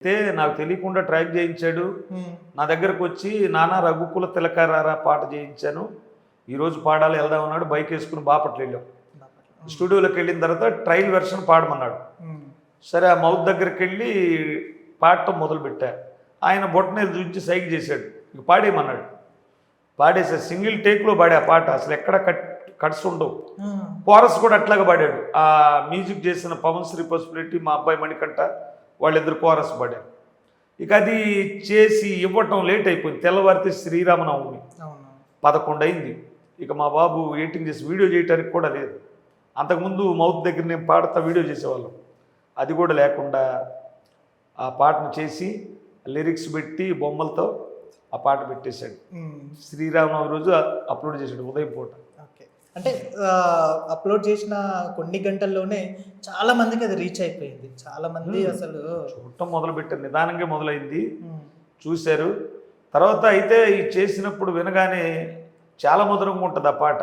అయితే నాకు తెలియకుండా ట్రాక్ చేయించాడు. నా దగ్గరకు వచ్చి నానా రఘుకుల తిలకారారా పాట చేయించాను. ఈరోజు పాడాలి వెళ్దాం అన్నాడు. బైక్ వేసుకుని బాపట్ల వెళ్ళాం. స్టూడియోలోకి వెళ్ళిన తర్వాత ట్రయల్ వెర్షన్ పాడమన్నాడు. సరే ఆ మౌత్ దగ్గరికి వెళ్ళి పాడటం మొదలుపెట్టా. ఆయన బొట్టనేలు చూపించి సైక్ చేశాడు. ఇక పాడేయమన్నాడు. పాడేసాడు సింగిల్ టేక్లో పాడే ఆ పాట అసలు ఎక్కడ కట్ కట్స్ ఉండవు. కోరస్ కూడా అట్లాగా పాడాడు. ఆ మ్యూజిక్ చేసిన పవన్ శ్రీ పసుపురెడ్డి మా అబ్బాయి మణికంఠ వాళ్ళిద్దరు కోరస్ పాడారు ఇక అది చేసి ఇవ్వటం లేట్ అయిపోయింది. తెల్లవారితే శ్రీరామనవమి. పదకొండు అయింది. ఇక మా బాబు ఎడిటింగ్ చేసి వీడియో చేయడానికి కూడా లేదు. అంతకుముందు మౌత్ దగ్గర నేను పాడుతా వీడియో చేసేవాళ్ళం. అది కూడా లేకుండా ఆ పాటను చేసి లిరిక్స్ పెట్టి బొమ్మలతో ఆ పాట పెట్టేశాడు. శ్రీరామనవమి రోజు అప్లోడ్ చేశాడు ఉదయం పూట. అంటే అప్లోడ్ చేసిన కొన్ని గంటల్లోనే చాలా మందికి అది రీచ్ అయిపోయింది. చాలా మంది. అసలు చూడటం మొదలుపెట్టారు. నిదానంగా మొదలైంది. చూశారు. తర్వాత అయితే ఈ చేసినప్పుడు వినగానే చాలా మధురంగా ఉంటుంది ఆ పాట.